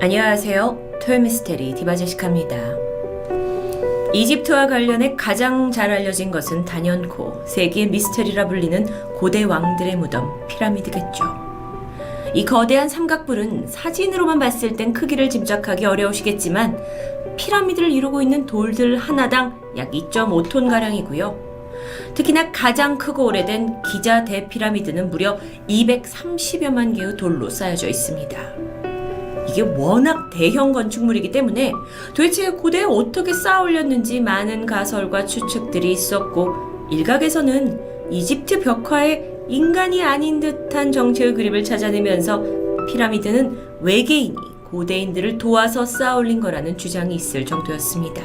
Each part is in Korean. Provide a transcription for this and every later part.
안녕하세요. 토요미스테리 디바제시카입니다. 이집트와 관련해 가장 잘 알려진 것은 단연코 세계의 미스테리라 불리는 고대 왕들의 무덤 피라미드겠죠. 이 거대한 삼각뿔은 사진으로만 봤을 땐 크기를 짐작하기 어려우시겠지만 피라미드를 이루고 있는 돌들 하나당 약 2.5톤 가량이고요. 특히나 가장 크고 오래된 기자 대피라미드는 무려 230여만 개의 돌로 쌓여져 있습니다. 이게 워낙 대형 건축물이기 때문에 도대체 고대에 어떻게 쌓아 올렸는지 많은 가설과 추측들이 있었고 일각에서는 이집트 벽화에 인간이 아닌 듯한 정체의 그림을 찾아내면서 피라미드는 외계인이 고대인들을 도와서 쌓아 올린 거라는 주장이 있을 정도였습니다.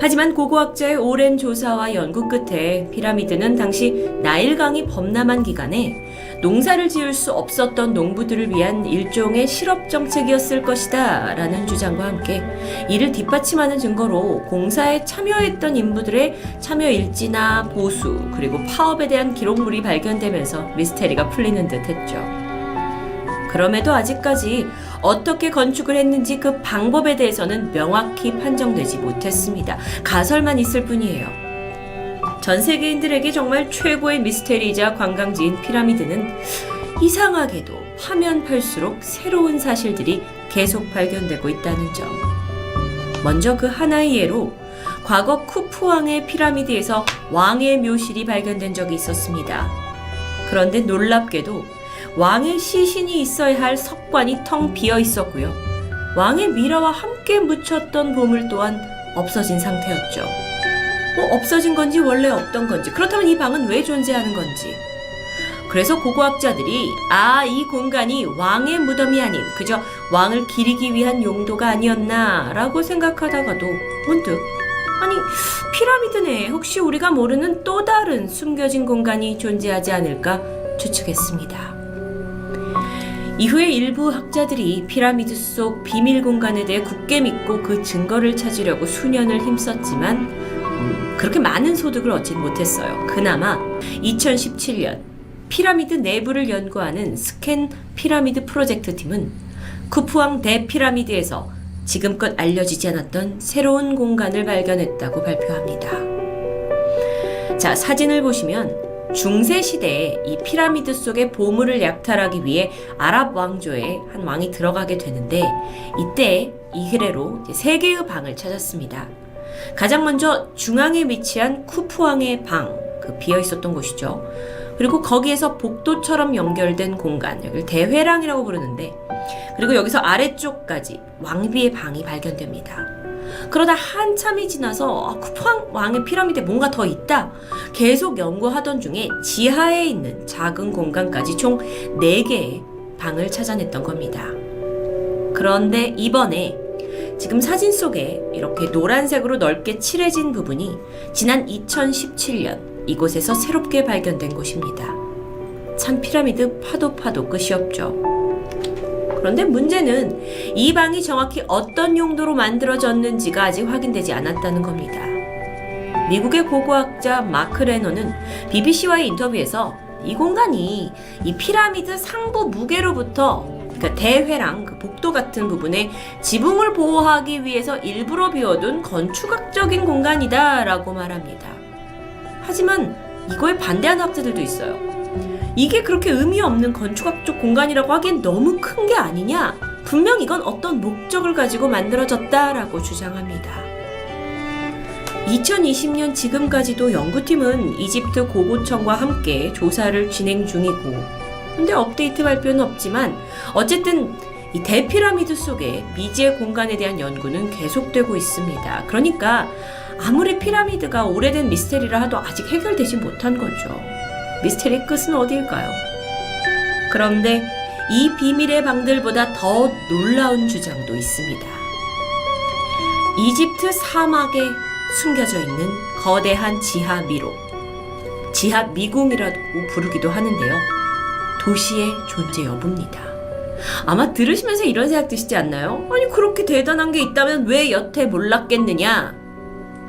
하지만 고고학자의 오랜 조사와 연구 끝에 피라미드는 당시 나일강이 범람한 기간에 농사를 지을 수 없었던 농부들을 위한 일종의 실업 정책이었을 것이다 라는 주장과 함께 이를 뒷받침하는 증거로 공사에 참여했던 인부들의 참여 일지나 보수 그리고 파업에 대한 기록물이 발견되면서 미스테리가 풀리는 듯 했죠. 그럼에도 아직까지 어떻게 건축을 했는지 그 방법에 대해서는 명확히 판정되지 못했습니다. 가설만 있을 뿐이에요. 전 세계인들에게 정말 최고의 미스테리이자 관광지인 피라미드는 이상하게도 파면 팔수록 새로운 사실들이 계속 발견되고 있다는 점. 먼저 그 하나의 예로 과거 쿠프왕의 피라미드에서 왕의 묘실이 발견된 적이 있었습니다. 그런데 놀랍게도 왕의 시신이 있어야 할 석관이 텅 비어 있었고요. 왕의 미라와 함께 묻혔던 보물 또한 없어진 상태였죠. 뭐 없어진 건지 원래 없던 건지 그렇다면 이 방은 왜 존재하는 건지 그래서 고고학자들이 아 이 공간이 왕의 무덤이 아닌 그저 왕을 기리기 위한 용도가 아니었나라고 생각하다가도 문득 아니 피라미드 내에 혹시 우리가 모르는 또 다른 숨겨진 공간이 존재하지 않을까 추측했습니다. 이후에 일부 학자들이 피라미드 속 비밀 공간에 대해 굳게 믿고 그 증거를 찾으려고 수년을 힘썼지만 음, 그렇게 많은 소득을 얻진 못했어요. 그나마 2017년 피라미드 내부를 연구하는 스캔 피라미드 프로젝트 팀은 쿠프왕 대피라미드에서 지금껏 알려지지 않았던 새로운 공간을 발견했다고 발표합니다. 자, 사진을 보시면 중세 시대에 이 피라미드 속의 보물을 약탈하기 위해 아랍 왕조의 한 왕이 들어가게 되는데 이때 이 흐레로 이제 세 개의 방을 찾았습니다. 가장 먼저 중앙에 위치한 쿠프왕의 방, 그 비어 있었던 곳이죠. 그리고 거기에서 복도처럼 연결된 공간, 여기를 대회랑이라고 부르는데, 그리고 여기서 아래쪽까지 왕비의 방이 발견됩니다. 그러다 한참이 지나서 아, 쿠팡 왕의 피라미드에 뭔가 더 있다. 계속 연구하던 중에 지하에 있는 작은 공간까지 총 4개의 방을 찾아냈던 겁니다. 그런데 이번에 지금 사진 속에 이렇게 노란색으로 넓게 칠해진 부분이 지난 2017년 이곳에서 새롭게 발견된 곳입니다. 참 피라미드 파도 파도 끝이 없죠. 그런데 문제는 이 방이 정확히 어떤 용도로 만들어졌는지가 아직 확인되지 않았다는 겁니다. 미국의 고고학자 마크 레너는 BBC와의 인터뷰에서 이 공간이 이 피라미드 상부 무게로부터 그러니까 대회랑 그 복도 같은 부분에 지붕을 보호하기 위해서 일부러 비워둔 건축학적인 공간이다라고 말합니다. 하지만 이거에 반대하는 학자들도 있어요. 이게 그렇게 의미 없는 건축학적 공간이라고 하기엔 너무 큰 게 아니냐? 분명 이건 어떤 목적을 가지고 만들어졌다라고 주장합니다. 2020년 지금까지도 연구팀은 이집트 고고청과 함께 조사를 진행 중이고, 근데 업데이트 발표는 없지만, 어쨌든 이 대피라미드 속에 미지의 공간에 대한 연구는 계속되고 있습니다. 그러니까 아무리 피라미드가 오래된 미스테리라 하도 아직 해결되지 못한 거죠. 미스테리 끝은 어디일까요? 그런데 이 비밀의 방들보다 더 놀라운 주장도 있습니다. 이집트 사막에 숨겨져 있는 거대한 지하 미로, 지하 미궁이라고 부르기도 하는데요. 도시의 존재 여부입니다. 아마 들으시면서 이런 생각 드시지 않나요? 아니, 그렇게 대단한 게 있다면 왜 여태 몰랐겠느냐?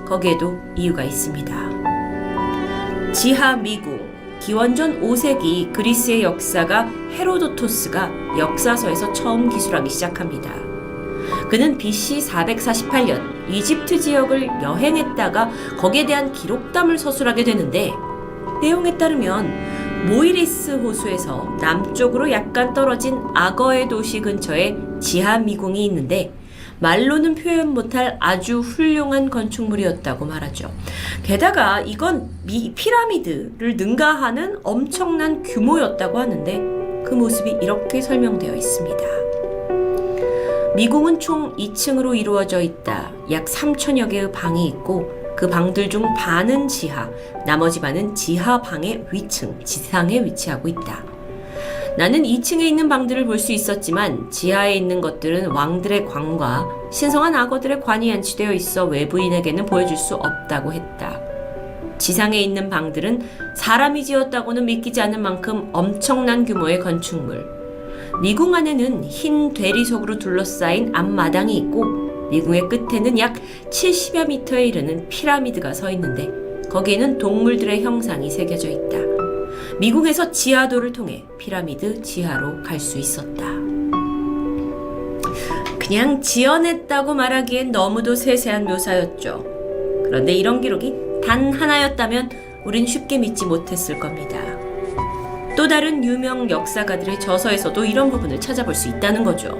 거기에도 이유가 있습니다. 지하 미궁, 기원전 5세기 그리스의 역사가 헤로도토스가 역사서에서 처음 기술하기 시작합니다. 그는 BC 448년 이집트 지역을 여행했다가 거기에 대한 기록담을 서술하게 되는데 내용에 따르면 모이리스 호수에서 남쪽으로 약간 떨어진 악어의 도시 근처에 지하 미궁이 있는데 말로는 표현 못할 아주 훌륭한 건축물이었다고 말하죠. 게다가 이건 미, 피라미드를 능가하는 엄청난 규모였다고 하는데 그 모습이 이렇게 설명되어 있습니다. 미궁은 총 2층으로 이루어져 있다. 약 3천여 개의 방이 있고 그 방들 중 반은 지하, 나머지 반은 지하 방의 위층, 지상에 위치하고 있다. 나는 2층에 있는 방들을 볼 수 있었지만 지하에 있는 것들은 왕들의 관과 신성한 악어들의 관이 안치되어 있어 외부인에게는 보여줄 수 없다고 했다. 지상에 있는 방들은 사람이 지었다고는 믿기지 않을 만큼 엄청난 규모의 건축물. 미궁 안에는 흰 대리석으로 둘러싸인 앞마당이 있고 미궁의 끝에는 약 70여 미터에 이르는 피라미드가 서 있는데 거기에는 동물들의 형상이 새겨져 있다. 미궁에서 지하도를 통해 피라미드 지하로 갈 수 있었다. 그냥 지어냈다고 말하기엔 너무도 세세한 묘사였죠. 그런데 이런 기록이 단 하나였다면 우린 쉽게 믿지 못했을 겁니다. 또 다른 유명 역사가들의 저서에서도 이런 부분을 찾아볼 수 있다는 거죠.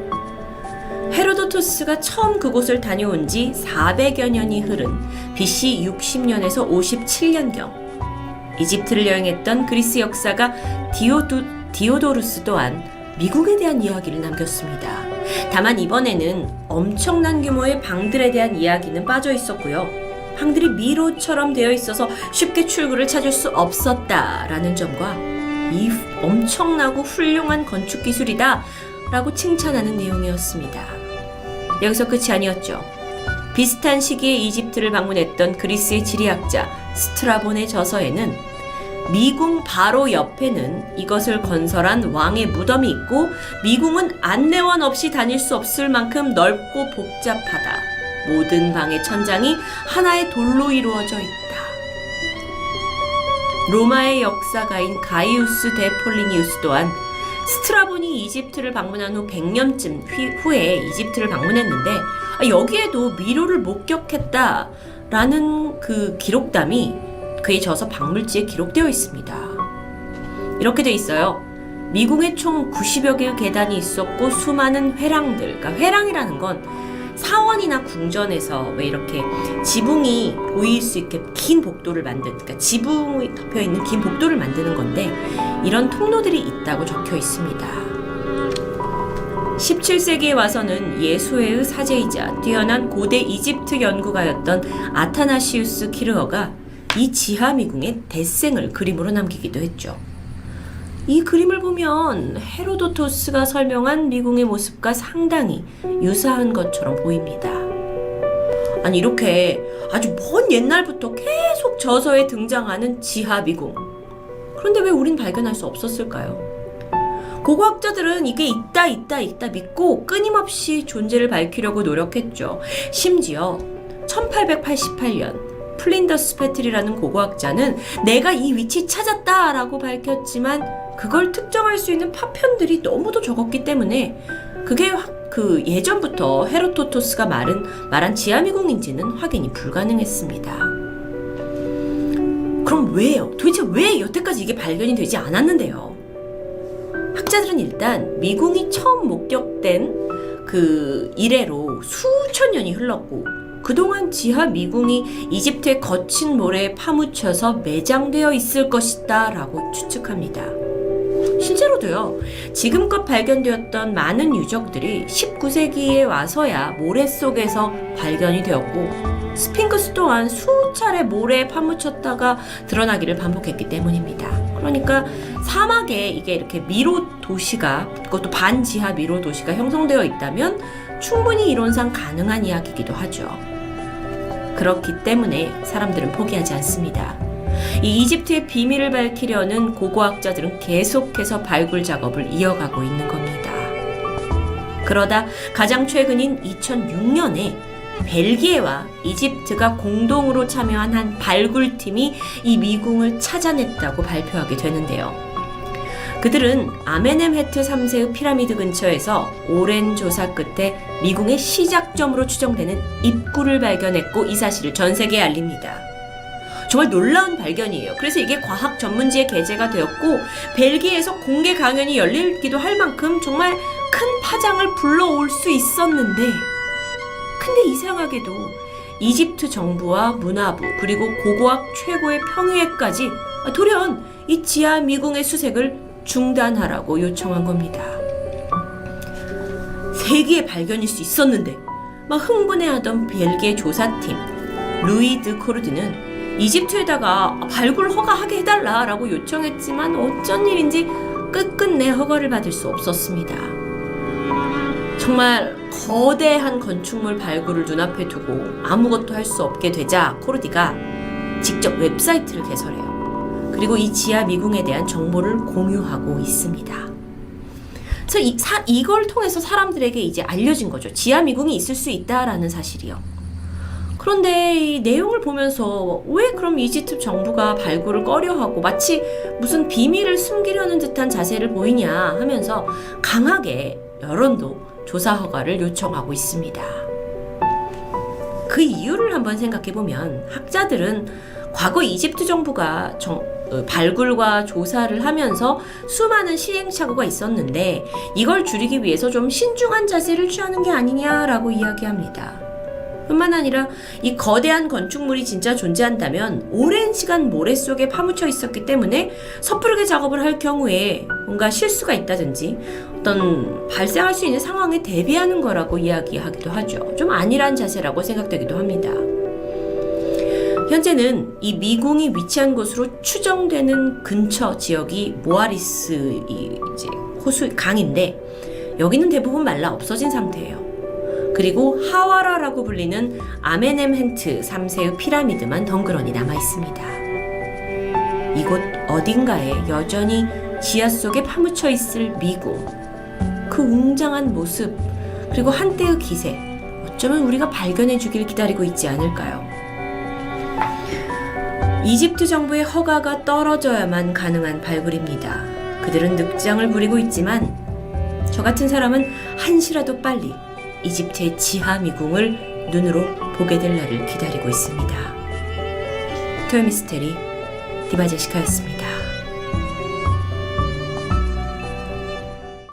헤로도토스가 처음 그곳을 다녀온 지 400여 년이 흐른 BC 60년에서 57년경 이집트를 여행했던 그리스 역사가 디오두, 디오도루스 또한 미국에 대한 이야기를 남겼습니다. 다만 이번에는 엄청난 규모의 방들에 대한 이야기는 빠져 있었고요. 방들이 미로처럼 되어 있어서 쉽게 출구를 찾을 수 없었다라는 점과 이 엄청나고 훌륭한 건축 기술이다 라고 칭찬하는 내용이었습니다. 여기서 끝이 아니었죠. 비슷한 시기에 이집트를 방문했던 그리스의 지리학자 스트라본의 저서에는 미궁 바로 옆에는 이것을 건설한 왕의 무덤이 있고 미궁은 안내원 없이 다닐 수 없을 만큼 넓고 복잡하다. 모든 방의 천장이 하나의 돌로 이루어져 있다. 로마의 역사가인 가이우스 데 폴리니우스 또한 스트라본이 이집트를 방문한 후 100년쯤 후에 이집트를 방문했는데 아, 여기에도 미로를 목격했다라는 그 기록담이 그의 저서 박물지에 기록되어 있습니다. 이렇게 돼 있어요. 미궁에 총 90여 개의 계단이 있었고 수많은 회랑들, 그러니까 회랑이라는 건 사원이나 궁전에서 왜 이렇게 지붕이 보일 수 있게 긴 복도를 만든, 그러니까 지붕이 덮여 있는 긴 복도를 만드는 건데 이런 통로들이 있다고 적혀 있습니다. 17세기에 와서는 예수회의 사제이자 뛰어난 고대 이집트 연구가였던 아타나시우스 키르어가 이 지하 미궁의 대생을 그림으로 남기기도 했죠. 이 그림을 보면 헤로도토스가 설명한 미궁의 모습과 상당히 유사한 것처럼 보입니다. 아니 이렇게 아주 먼 옛날부터 계속 저서에 등장하는 지하 미궁. 그런데 왜 우린 발견할 수 없었을까요? 고고학자들은 이게 있다 있다 있다 믿고 끊임없이 존재를 밝히려고 노력했죠. 심지어 1888년 플린더스 패틀이라는 고고학자는 내가 이 위치 찾았다라고 밝혔지만 그걸 특정할 수 있는 파편들이 너무도 적었기 때문에 그게 확- 그 예전부터 헤로토토스가 말은 말한 지하미궁인지는 확인이 불가능했습니다. 그럼 왜요? 도대체 왜 여태까지 이게 발견이 되지 않았는데요? 학자들은 일단 미궁이 처음 목격된 그 이래로 수천 년이 흘렀고 그동안 지하 미궁이 이집트의 거친 모래에 파묻혀서 매장되어 있을 것이다 라고 추측합니다. 실제로도요, 지금껏 발견되었던 많은 유적들이 19세기에 와서야 모래 속에서 발견이 되었고, 스핑크스 또한 수차례 모래에 파묻혔다가 드러나기를 반복했기 때문입니다. 그러니까 사막에 이게 이렇게 미로 도시가, 그것도 반지하 미로 도시가 형성되어 있다면 충분히 이론상 가능한 이야기이기도 하죠. 그렇기 때문에 사람들은 포기하지 않습니다. 이 이집트의 비밀을 밝히려는 고고학자들은 계속해서 발굴 작업을 이어가고 있는 겁니다. 그러다 가장 최근인 2006년에 벨기에와 이집트가 공동으로 참여한 한 발굴팀이 이 미궁을 찾아냈다고 발표하게 되는데요. 그들은 아메넴헤트 3세의 피라미드 근처에서 오랜 조사 끝에 미궁의 시작점으로 추정되는 입구를 발견했고 이 사실을 전 세계에 알립니다. 정말 놀라운 발견이에요. 그래서 이게 과학 전문지에 게재가 되었고 벨기에에서 공개 강연이 열리기도 할 만큼 정말 큰 파장을 불러올 수 있었는데 근데 이상하게도 이집트 정부와 문화부 그리고 고고학 최고의 평의회까지 돌연 이 지하 미궁의 수색을 중단하라고 요청한 겁니다. 세계의 발견일 수 있었는데 막 흥분해하던 벨기에 조사팀 루이 드 코르드는 이집트에다가 발굴 허가하게 해달라라고 요청했지만 어쩐 일인지 끝끝내 허가를 받을 수 없었습니다. 정말 거대한 건축물 발굴을 눈앞에 두고 아무것도 할 수 없게 되자 코르디가 직접 웹사이트를 개설해요. 그리고 이 지하 미궁에 대한 정보를 공유하고 있습니다. 그래서 이, 사, 이걸 통해서 사람들에게 이제 알려진 거죠. 지하 미궁이 있을 수 있다라는 사실이요. 그런데 이 내용을 보면서 왜 그럼 이집트 정부가 발굴을 꺼려하고 마치 무슨 비밀을 숨기려는 듯한 자세를 보이냐 하면서 강하게 여론도 조사 허가를 요청하고 있습니다. 그 이유를 한번 생각해 보면 학자들은 과거 이집트 정부가 정- 어, 발굴과 조사를 하면서 수많은 시행착오가 있었는데 이걸 줄이기 위해서 좀 신중한 자세를 취하는 게 아니냐라고 이야기합니다. 뿐만 아니라 이 거대한 건축물이 진짜 존재한다면 오랜 시간 모래 속에 파묻혀 있었기 때문에 섣부르게 작업을 할 경우에 뭔가 실수가 있다든지 어떤 발생할 수 있는 상황에 대비하는 거라고 이야기하기도 하죠. 좀 안일한 자세라고 생각되기도 합니다. 현재는 이 미궁이 위치한 곳으로 추정되는 근처 지역이 모아리스 이 이제 호수 강인데 여기는 대부분 말라 없어진 상태예요. 그리고 하와라라고 불리는 아메넴헨트 3세의 피라미드만 덩그러니 남아 있습니다. 이곳 어딘가에 여전히 지하 속에 파묻혀 있을 미궁, 그 웅장한 모습, 그리고 한때의 기세, 어쩌면 우리가 발견해 주길 기다리고 있지 않을까요? 이집트 정부의 허가가 떨어져야만 가능한 발굴입니다. 그들은 늑장을 부리고 있지만 저 같은 사람은 한시라도 빨리 이집트의 지하 미궁을 눈으로 보게 될 날을 기다리고 있습니다. 토요미스테리 디바제시카였습니다.